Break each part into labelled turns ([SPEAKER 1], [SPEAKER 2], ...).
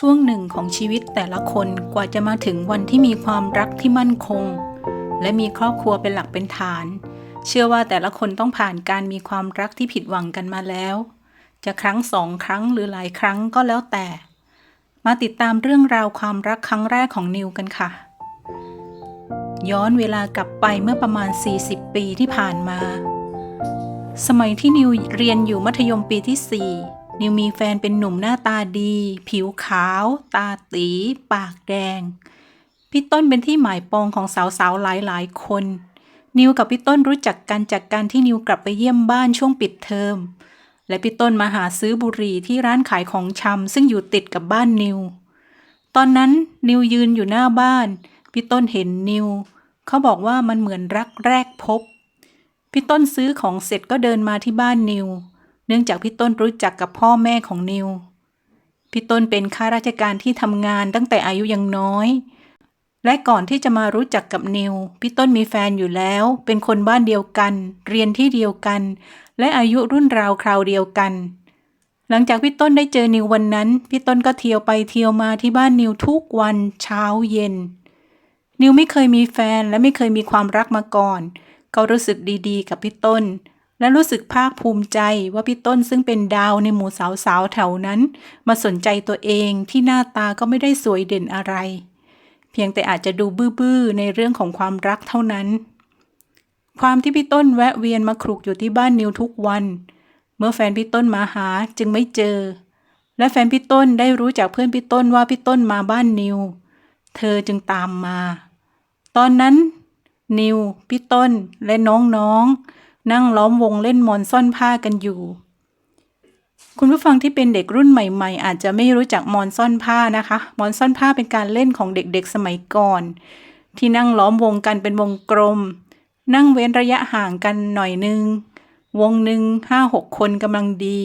[SPEAKER 1] ช่วงหนึ่งของชีวิตแต่ละคนกว่าจะมาถึงวันที่มีความรักที่มั่นคง และมีครอบครัวเป็นหลักเป็นฐาน เชื่อว่าแต่ละคนต้องผ่านการมีความรักที่ผิดหวังกันมาแล้ว จะครั้งสองครั้งหรือหลายครั้งก็แล้วแต่ มาติดตามเรื่องราวความรักครั้งแรกของนิวกันค่ะ ย้อนเวลากลับไปเมื่อประมาณ 40 ปีที่ผ่านมา สมัยที่นิวเรียนอยู่มัธยมปีที่4 นิวมีแฟนเป็นหนุ่มหน้าตาดี ผิวขาว ตาตี ปากแดง พี่ต้นเป็นที่หมายปองของสาวๆหลายๆคน นิวกับพี่ต้นรู้จักกันจากการที่นิวกลับไปเยี่ยมบ้านช่วงปิดเทอม และพี่ต้นมาหาซื้อบุหรี่ที่ร้านขายของชำซึ่งอยู่ติดกับบ้านนิว ตอนนั้นนิวยืนอยู่หน้าบ้าน พี่ต้นเห็นนิว เขาบอกว่ามันเหมือนรักแรกพบ พี่ต้นซื้อของเสร็จก็เดินมาที่บ้านนิว เนื่องจากพี่ต้นรู้จักกับพ่อแม่ของนิว พี่ต้นเป็นข้าราชการที่ทำงานตั้งแต่อายุยังน้อย และก่อนที่จะมารู้จักกับนิว พี่ต้นมีแฟนอยู่แล้ว เป็นคนบ้านเดียวกัน เรียนที่เดียวกัน และอายุรุ่นราวคราวเดียวกัน หลังจากพี่ต้นได้เจอนิววันนั้น พี่ต้นก็เที่ยวไปเที่ยวมาที่บ้านนิวทุกวันเช้าเย็น นิวไม่เคยมีแฟนและไม่เคยมีความรักมาก่อน เขารู้สึกดีๆ กับพี่ต้น และรู้สึกภาคภูมิใจว่าพี่ต้นซึ่งเป็นดาวในหมู่สาวๆแถวนั้น มาสนใจตัวเองที่หน้าตาก็ไม่ได้สวยเด่นอะไร เพียงแต่อาจจะดูบื้อๆในเรื่องของความรักเท่านั้น ความที่พี่ต้นแวะเวียนมาคลุกอยู่ที่บ้านนิวทุกวัน เมื่อแฟนพี่ต้นมาหาจึงไม่เจอ และแฟนพี่ต้นได้รู้จากเพื่อนพี่ต้นว่าพี่ต้นมาบ้านนิว เธอจึงตามมา ตอนนั้นนิวพี่ต้นและน้องๆ นั่งล้อมวงเล่นมอนซ่อนผ้ากันอยู่ คุณผู้ฟังที่เป็นเด็กรุ่นใหม่ ๆ อาจจะไม่รู้จักมอนซ่อนผ้านะคะมอนซ่อนผ้าเป็นการเล่นของเด็กๆสมัยก่อน ที่นั่งล้อมวงกันเป็นวงกลม นั่งเว้นระยะห่างกันหน่อยนึง วงหนึ่งห้าหกคนกำลังดี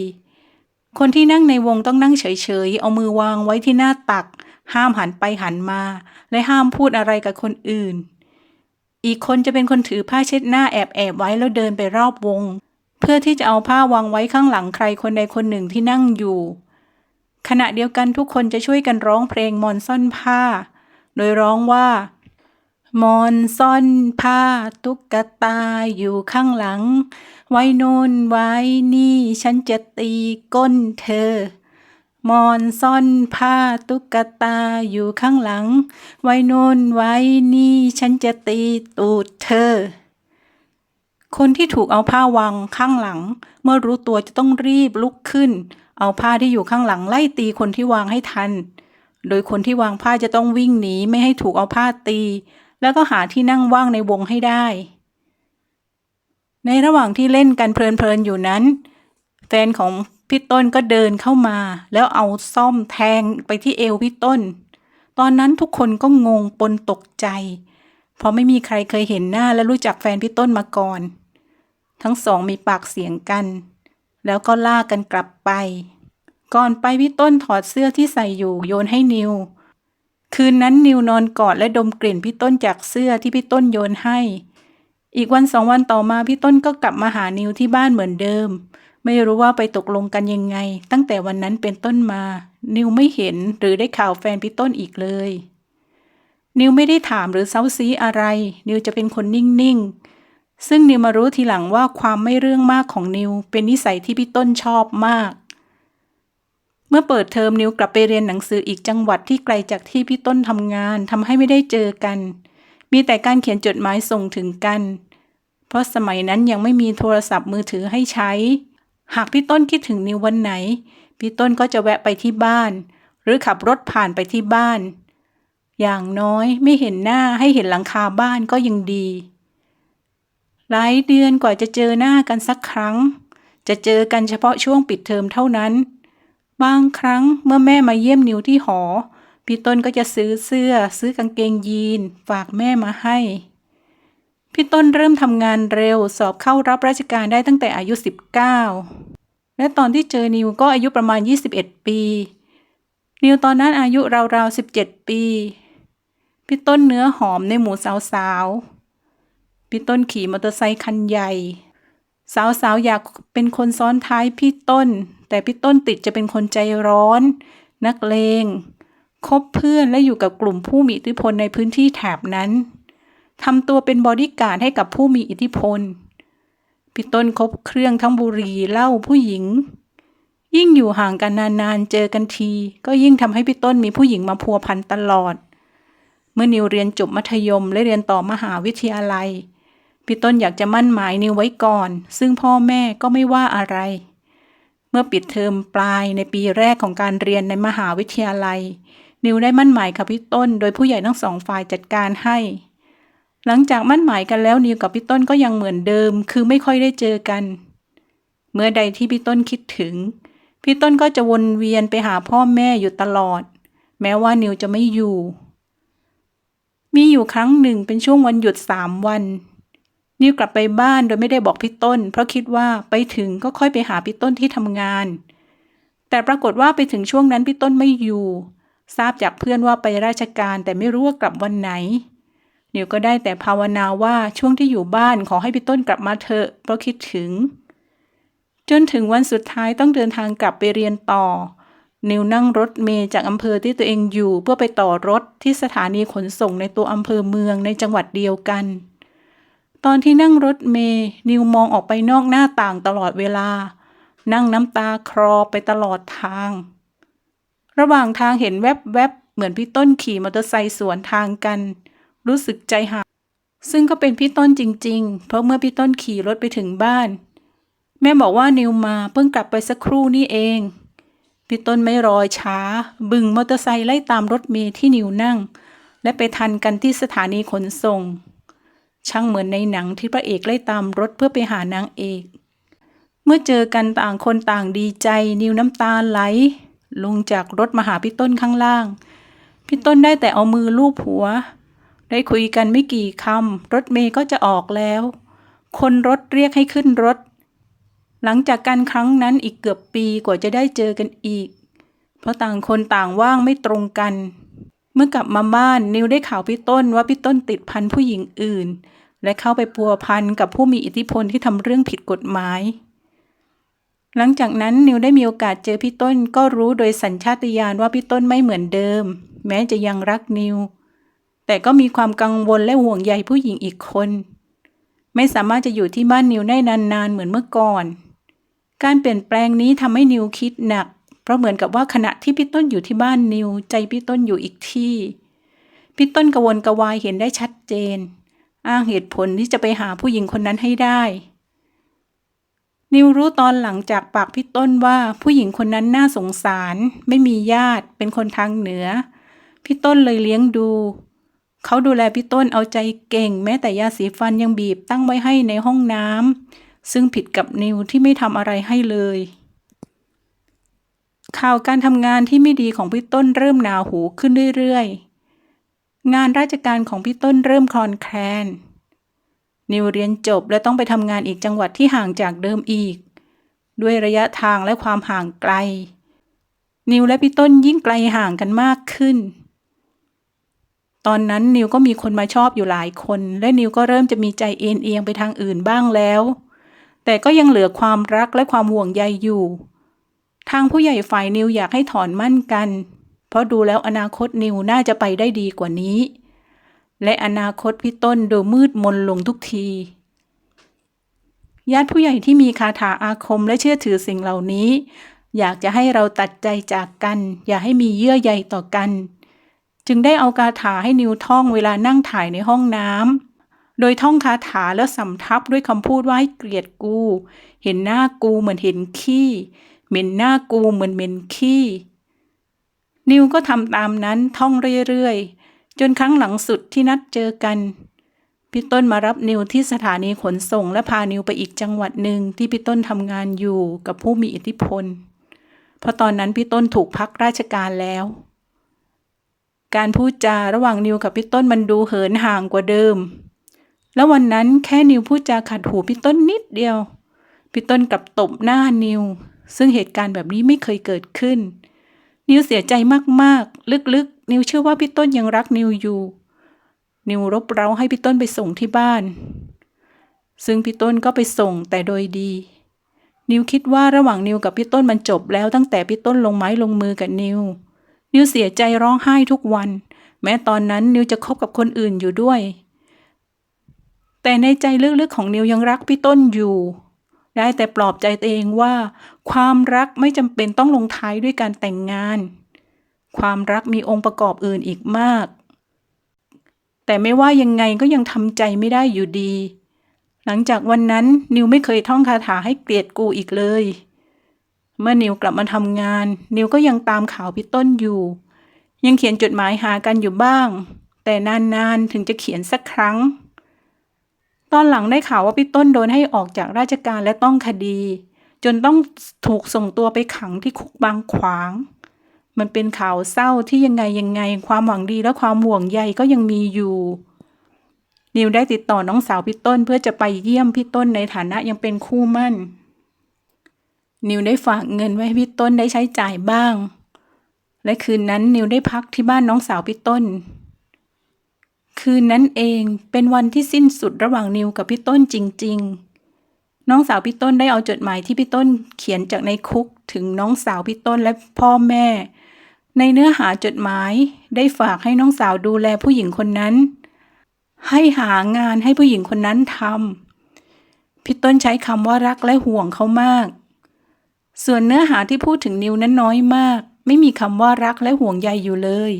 [SPEAKER 1] คนที่นั่งในวงต้องนั่งเฉยๆ เอามือวางไว้ที่หน้าตัก ห้ามหันไปหันมา และห้ามพูดอะไรกับคนอื่น อีกคนจะเป็นคนถือผ้าเช็ดหน้าแอบแอบไว้แล้วเดินไปรอบวง เพื่อที่จะเอาผ้าวางไว้ข้างหลังใครคนใดคนหนึ่งที่นั่งอยู่ ขณะเดียวกันทุกคนจะช่วยกันร้องเพลงมอนซ่อนผ้า โดยร้องว่ามอนซ่อนผ้าตุ๊กตาอยู่ข้างหลัง ไว้โน่นไว้นี่ฉันจะตีก้นเธอ มอนซ่อนผ้าตุ๊กตาอยู่ข้างหลัง ไว้โน่นไว้นี่ฉันจะตีตูดเธอ คนที่ถูกเอาผ้าวางข้างหลัง เมื่อรู้ตัวจะต้องรีบลุกขึ้น เอาผ้าที่อยู่ข้างหลังไล่ตีคนที่วางให้ทัน โดยคนที่วางผ้าจะต้องวิ่งหนีไม่ให้ถูกเอาผ้าตี แล้วก็หาที่นั่งว่างในวงให้ได้ ในระหว่างที่เล่นกันเพลินๆอยู่นั้น แฟนของ พี่ต้นก็เดินเข้ามา แล้วเอาซ่อมแทงไปที่เอวพี่ต้น ตอนนั้นทุกคนก็งงปนตกใจ เพราะไม่มีใครเคยเห็นหน้าและรู้จักแฟนพี่ต้นมาก่อน ทั้งสองมีปากเสียงกัน แล้วก็ลากกันกลับไป ก่อนไปพี่ต้นถอดเสื้อที่ใส่อยู่โยนให้นิว คืนนั้นนิวนอนกอดและดมกลิ่นพี่ต้นจากเสื้อที่พี่ต้นโยนให้ อีกวันสองวันต่อมาพี่ต้นก็กลับมาหานิวที่บ้านเหมือนเดิม ไม่รู้ว่าไปตกลงกันยังไง ตั้งแต่วันนั้นเป็นต้นมา นิวไม่เห็นหรือได้ข่าวแฟนพี่ต้นอีกเลย นิวไม่ได้ถามหรือเซาซีอะไร นิวจะเป็นคนนิ่งๆ ซึ่งนิวมารู้ทีหลังว่าความไม่เรื่องมากของนิว เป็นนิสัยที่พี่ต้นชอบมาก เมื่อเปิดเทอมนิวกลับไปเรียนหนังสืออีกจังหวัดที่ไกลจากที่พี่ต้นทำงานทำให้ไม่ได้เจอกัน มีแต่การเขียนจดหมายส่งถึงกัน เพราะสมัยนั้นยังไม่มีโทรศัพท์มือถือให้ใช้ หากพี่ต้นคิดถึงนิววันไหน พี่ต้นก็จะแวะไปที่บ้าน หรือขับรถผ่านไปที่บ้าน อย่างน้อยไม่เห็นหน้าให้เห็นหลังคาบ้านก็ยังดี หลายเดือนกว่าจะเจอหน้ากันสักครั้ง จะเจอกันเฉพาะช่วงปิดเทอมเท่านั้น บางครั้งเมื่อแม่มาเยี่ยมนิวที่หอ พี่ต้นก็จะซื้อเสื้อ ซื้อกางเกงยีน ฝากแม่มาให้ พี่ต้นเริ่มทำงานเร็วสอบเข้ารับราชการได้ตั้งแต่อายุ 19 และตอนที่เจอนิวก็อายุประมาณ 21 ปี นิวตอนนั้นอายุราวๆ 17 ปี พี่ต้นเนื้อหอมในหมู่สาวๆ พี่ต้นขี่มอเตอร์ไซค์คันใหญ่ สาวๆ อยากเป็นคนซ้อนท้ายพี่ต้น แต่พี่ต้นติดจะเป็นคนใจร้อน นักเลงคบเพื่อนและอยู่กับกลุ่มผู้มีอิทธิพลในพื้นที่แถบนั้น ทำตัวเป็นบอดี้การ์ดให้กับผู้มีอิทธิพล พี่ต้นคบเครื่องทั้งบุหรี่เหล้าผู้หญิง ยิ่งอยู่ห่างกันนานๆ เจอกันที ก็ยิ่งทำให้พี่ต้นมีผู้หญิงมาพัวพันตลอด เมื่อนิวเรียนจบมัธยมและเรียนต่อมหาวิทยาลัย พี่ต้นอยากจะมั่นหมายนิวไว้ก่อน ซึ่งพ่อแม่ก็ไม่ว่าอะไร เมื่อปิดเทอมปลายในปีแรกของการเรียนในมหาวิทยาลัย นิวได้มั่นหมายกับพี่ต้น โดยผู้ใหญ่ทั้งสองฝ่ายจัดการให้ หลังจากมั่นหมายกันแล้วนิวกับพี่ต้นก็ยังเหมือนเดิม คือไม่ค่อยได้เจอกัน เมื่อใดที่พี่ต้นคิดถึง พี่ต้นก็จะวนเวียนไปหาพ่อแม่อยู่ตลอด แม้ว่านิวจะไม่อยู่ มีอยู่ครั้งหนึ่งเป็นช่วงวันหยุดสามวัน นิวกลับไปบ้านโดยไม่ได้บอกพี่ต้น เพราะคิดว่าไปถึงก็ค่อยไปหาพี่ต้นที่ทำงาน แต่ปรากฏว่าไปถึงช่วงนั้นพี่ต้นไม่อยู่ ทราบจากเพื่อนว่าไปราชการแต่ไม่รู้ว่ากลับวันไหน นิวก็ได้แต่ภาวนาว่าช่วงที่อยู่บ้านขอให้พี่ต้นกลับมาเถอะเพราะคิดถึง จนถึงวันสุดท้ายต้องเดินทางกลับไปเรียนต่อ นิวนั่งรถเมย์จากอำเภอที่ตัวเองอยู่เพื่อไปต่อรถที่สถานีขนส่งในตัวอำเภอเมืองในจังหวัดเดียวกัน ตอนที่นั่งรถเมย์นิวมองออกไปนอกหน้าต่างตลอดเวลา นั่งน้ำตาคลอไปตลอดทาง ระหว่างทางเห็นแวบๆเหมือนพี่ต้นขี่มอเตอร์ไซค์สวนทางกัน รู้สึกใจหายซึ่งก็เป็นพี่ต้นจริง ๆ เพราะเมื่อพี่ต้นขี่รถไปถึงบ้าน แม่บอกว่านิวมาเพิ่งกลับไปสักครู่นี่เอง พี่ต้นไม่รอช้า บึงมอเตอร์ไซค์ไล่ตามรถเมล์ที่นิวนั่ง และไปทันกันที่สถานีขนส่ง ช่างเหมือนในหนังที่พระเอกไล่ตามรถเพื่อไปหานางเอก เมื่อเจอกันต่างคนต่างดีใจ นิวน้ำตาไหล ลงจากรถมาหาพี่ต้นข้างล่าง พี่ต้นได้แต่เอามือลูบหัว ได้คุยกันไม่กี่คำรถเมย์ก็จะออกแล้ว คนรถเรียกให้ขึ้นรถ หลังจากการครั้งนั้นอีกเกือบปีกว่าจะได้เจอกันอีก เพราะต่างคนต่างว่างไม่ตรงกัน เมื่อกลับมาบ้านนิวได้ข่าวพี่ต้นว่าพี่ต้นติดพันผู้หญิงอื่น และเข้าไปปัวพันกับผู้มีอิทธิพลที่ทำเรื่องผิดกฎหมายหลังจากนั้นนิวได้มีโอกาสเจอพี่ต้นก็รู้โดยสัญชาตญาณว่าพี่ต้นไม่เหมือนเดิม แม้จะยังรักนิว แต่ก็มีความกังวลและห่วงใยผู้หญิงอีกคน ไม่สามารถจะอยู่ที่บ้านนิวได้นานๆเหมือนเมื่อก่อน การเปลี่ยนแปลงนี้ทำให้นิวคิดหนัก เพราะเหมือนกับว่าขณะที่พี่ต้นอยู่ที่บ้านนิว ใจพี่ต้นอยู่อีกที่พี่ต้นกระวนกระวายเห็นได้ชัดเจน อ้างเหตุผลที่จะไปหาผู้หญิงคนนั้นให้ได้ นิวรู้ตอนหลังจากปากพี่ต้นว่าผู้หญิงคนนั้นน่าสงสาร ไม่มีญาติเป็นคนทางเหนือ พี่ต้นเลยเลี้ยงดู เขาดูแลพี่ต้นเอาใจเก่ง แม้แต่ยาสีฟันยังบีบตั้งไว้ให้ในห้องน้ำซึ่งผิดกับนิวที่ไม่ทำอะไรให้เลย ข่าวการทำงานที่ไม่ดีของพี่ต้นเริ่มหนาหูขึ้นเรื่อยๆ งานราชการของพี่ต้นเริ่มคลอนแคลน นิวเรียนจบและต้องไปทำงานอีกจังหวัดที่ห่างจากเดิมอีก ด้วยระยะทางและความห่างไกล นิวและพี่ต้นยิ่งไกลห่างกันมากขึ้น ตอนนั้นนิวก็มีคนมาชอบอยู่หลายคน และนิวก็เริ่มจะมีใจเอ็นเอียงไปทางอื่นบ้างแล้ว แต่ก็ยังเหลือความรักและความห่วงใยอยู่ ทางผู้ใหญ่ฝ่ายนิวอยากให้ถอนมั่นกัน เพราะดูแล้วอนาคตนิวน่าจะไปได้ดีกว่านี้ และอนาคตพี่ต้นดูมืดมนลงทุกที ญาติผู้ใหญ่ที่มีคาถาอาคมและเชื่อถือสิ่งเหล่านี้ อยากจะให้เราตัดใจจากกัน อย่าให้มีเยื่อใยต่อกัน จึงได้เอาคาถาให้นิวท่องเวลานั่งถ่ายในห้องน้ำโดยท่องคาถาแล้วสำทับด้วยคำพูดว่าให้เกลียดกู เห็นหน้ากูเหมือนเห็นขี้ เหม็นหน้ากูเหมือนเหม็นขี้ นิวก็ทำตามนั้นท่องเรื่อยๆ จนครั้งหลังสุดที่นัดเจอกันพี่ต้นมารับนิวที่สถานีขนส่งและพานิวไปอีกจังหวัดหนึ่งที่พี่ต้นทำงานอยู่กับผู้มีอิทธิพล เพราะตอนนั้นพี่ต้นถูกพักราชการแล้ว การพูดจาระหว่างนิวกับพี่ต้นมันดูเหินห่างกว่าเดิม แล้ววันนั้นแค่นิวพูดจาขัดหูพี่ต้นนิดเดียว พี่ต้นกลับตบหน้านิว ซึ่งเหตุการณ์แบบนี้ไม่เคยเกิดขึ้น นิวเสียใจมากๆ ลึกๆ นิวเชื่อว่าพี่ต้นยังรักนิวอยู่ นิวรบเร้าให้พี่ต้นไปส่งที่บ้าน ซึ่งพี่ต้นก็ไปส่งแต่โดยดี นิวคิดว่าระหว่างนิวกับพี่ต้นมันจบแล้วตั้งแต่พี่ต้นลงไม้ลงมือกับนิว นิวเสียใจร้องไห้ทุกวัน แม้ตอนนั้นนิวจะคบกับคนอื่นอยู่ด้วย แต่ในใจลึกๆของนิวยังรักพี่ต้นอยู่ ได้แต่ปลอบใจตัวเองว่า ความรักไม่จำเป็นต้องลงท้ายด้วยการแต่งงาน ความรักมีองค์ประกอบอื่นอีกมาก แต่ไม่ว่ายังไงก็ยังทำใจไม่ได้อยู่ดี หลังจากวันนั้นนิวไม่เคยท่องคาถาให้เกลียดกูอีกเลย เมื่อนิวกลับมาทำงาน นิวก็ยังตามข่าวพี่ต้นอยู่ ยังเขียนจดหมายหากันอยู่บ้าง แต่นานๆถึงจะเขียนสักครั้ง ตอนหลังได้ข่าวว่าพี่ต้นโดนให้ออกจากราชการและต้องคดี จนต้องถูกส่งตัวไปขังที่คุกบางขวาง มันเป็นข่าวเศร้าที่ยังไงยังไงความหวังดีและความห่วงใยก็ยังมีอยู่นิวได้ติดต่อน้องสาวพี่ต้นเพื่อจะไปเยี่ยมพี่ต้นในฐานะยังเป็นคู่มั่น นิวได้ฝากเงินไว้ให้พี่ต้นได้ใช้จ่ายบ้าง และคืนนั้นนิวได้พักที่บ้านน้องสาวพี่ต้น คืนนั้นเองเป็นวันที่สิ้นสุดระหว่างนิวกับพี่ต้นจริง ๆ น้องสาวพี่ต้นได้เอาจดหมายที่พี่ต้นเขียนจากในคุกถึงน้องสาวพี่ต้นและพ่อแม่ ในเนื้อหาจดหมายได้ฝากให้น้องสาวดูแลผู้หญิงคนนั้น ให้หางานให้ผู้หญิงคนนั้นทำพี่ต้นใช้คำว่ารักและห่วงเขามาก ส่วนเนื้อหาที่พูดถึงนิวนั้นน้อยมาก ไม่มีคำว่ารักและห่วงใยอยู่เลย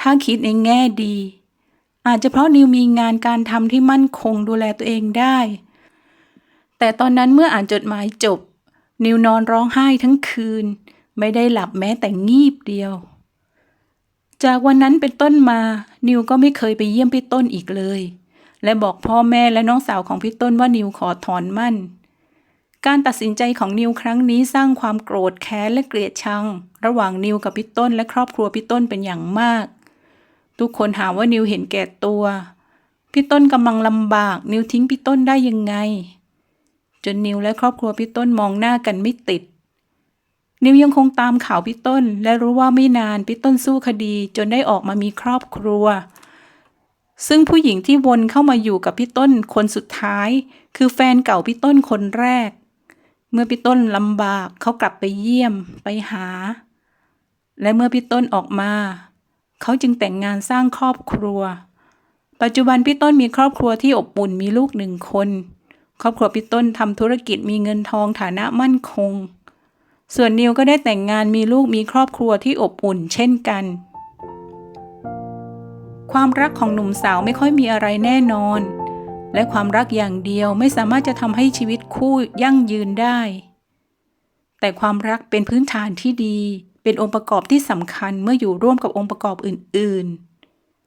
[SPEAKER 1] ถ้าคิดในแง่ดี อาจจะเพราะนิวมีงานการทำที่มั่นคงดูแลตัวเองได้ แต่ตอนนั้นเมื่ออ่านจดหมายจบ นิวนอนร้องไห้ทั้งคืน ไม่ได้หลับแม้แต่งีบเดียว จากวันนั้นเป็นต้นมา นิวก็ไม่เคยไปเยี่ยมพี่ต้นอีกเลย และบอกพ่อแม่และน้องสาวของพี่ต้นว่านิวขอถอนมั่น การตัดสินใจของนิวครั้งนี้สร้างความโกรธแค้นและเกลียดชัง ระหว่างนิวกับพี่ต้นและครอบครัวพี่ต้นเป็นอย่างมาก ทุกคนหาว่านิวเห็นแก่ตัวพี่ต้นกำลังลำบาก นิวทิ้งพี่ต้นได้ยังไง จนนิวและครอบครัวพี่ต้นมองหน้ากันไม่ติด นิวยังคงตามข่าวพี่ต้น และรู้ว่าไม่นานพี่ต้นสู้คดี จนได้ออกมามีครอบครัว ซึ่งผู้หญิงที่วนเข้ามาอยู่กับพี่ต้นคนสุดท้าย คือแฟนเก่าพี่ต้นคนแรก เมื่อพี่ต้นลำบากเขากลับไปเยี่ยมไปหา และเมื่อพี่ต้นออกมา เขาจึงแต่งงานสร้างครอบครัว ปัจจุบันพี่ต้นมีครอบครัวที่อบอุ่นมีลูกหนึ่งคน ครอบครัวพี่ต้นทำธุรกิจมีเงินทองฐานะมั่นคง ส่วนนิวก็ได้แต่งงานมีลูกมีครอบครัวที่อบอุ่นเช่นกัน ความรักของหนุ่มสาวไม่ค่อยมีอะไรแน่นอน และความรักอย่างเดียวไม่สามารถจะทำให้ชีวิตคู่ยั่งยืนได้ แต่ความรักเป็นพื้นฐานที่ดี เป็นองค์ประกอบที่สำคัญเมื่ออยู่ร่วมกับองค์ประกอบอื่น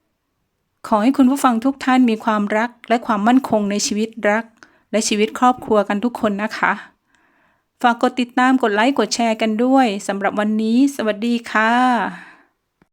[SPEAKER 1] ๆ ขอให้คุณผู้ฟังทุกท่านมีความรักและความมั่นคงในชีวิตรัก และชีวิตครอบครัวกันทุกคนนะคะ ฝากกดติดตามกดไลค์กดแชร์กันด้วยสำหรับวันนี้ สวัสดีค่ะ